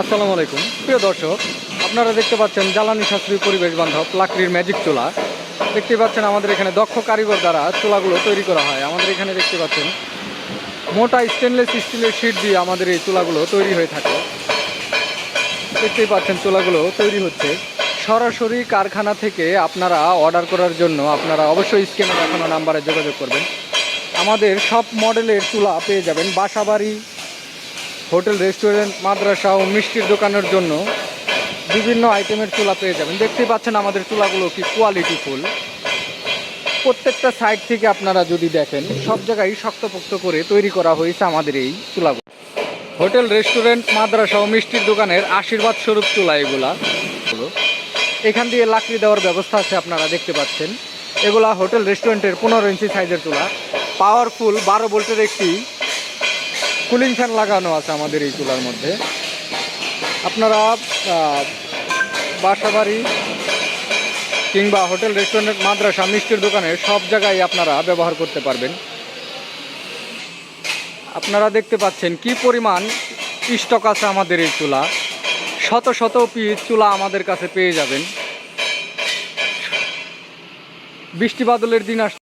আসসালামু আলাইকুম। প্রিয় দর্শক, আপনারা দেখতে পাচ্ছেন জ্বালানি সাশ্রয়ী পরিবেশ বান্ধব লাকড়ির ম্যাজিক চুলা। দেখতে পাচ্ছেন আমাদের এখানে দক্ষ কারিগর দ্বারা চুলাগুলো তৈরি করা হয়। আমাদের এখানে দেখতে পাচ্ছেন মোটা স্টেনলেস স্টিলের শিট দিয়ে আমাদের এই চুলাগুলো তৈরি হয়ে থাকে। দেখতেই পাচ্ছেন চুলাগুলো তৈরি হচ্ছে। সরাসরি কারখানা থেকে আপনারা অর্ডার করার জন্য আপনারা অবশ্যই স্ক্রিনে দেখানো নাম্বারে যোগাযোগ করবেন। আমাদের সব মডেলের চুলা পেয়ে যাবেন বাসাবাড়ি হোটেল, রেস্টুরেন্ট, মাদ্রাসা ও মিষ্টির দোকানের জন্য বিভিন্ন আইটেমের চুলা পেয়ে যাবেন। দেখতেই পাচ্ছেন আমাদের চুলাগুলো কি কোয়ালিটি ফুল প্রত্যেকটা সাইড থেকে আপনারা যদি দেখেন, সব জায়গায় শক্তপোক্ত করে তৈরি করা হয়েছে আমাদের এই চুলাগুলো। হোটেল, রেস্টুরেন্ট, মাদ্রাসা ও মিষ্টির দোকানের আশীর্বাদ স্বরূপ চুলা এগুলা। এখান দিয়ে লাকড়ি দেওয়ার ব্যবস্থা আছে আপনারা দেখতে পাচ্ছেন। এগুলা হোটেল, রেস্টুরেন্টের পনেরো ইঞ্চি সাইজের চুলা। পাওয়ারফুল বারো ভোল্টের একটি কুলিং ফ্যান লাগানো আছে আমাদের এই চুলার মধ্যে। আপনারা আহ, বাসাবাড়ি কিংবা হোটেল রেস্টুরেন্ট মাদ্রাসা মিষ্টির দোকানে সব জায়গায় আপনারা ব্যবহার করতে পারবেন। আপনারা দেখতে পাচ্ছেন কি পরিমাণ স্টক আছে আমাদের এই চুলা। শত শত পিস চুলা আমাদের কাছে পেয়ে যাবেন। বৃষ্টি বাদলের দিন আস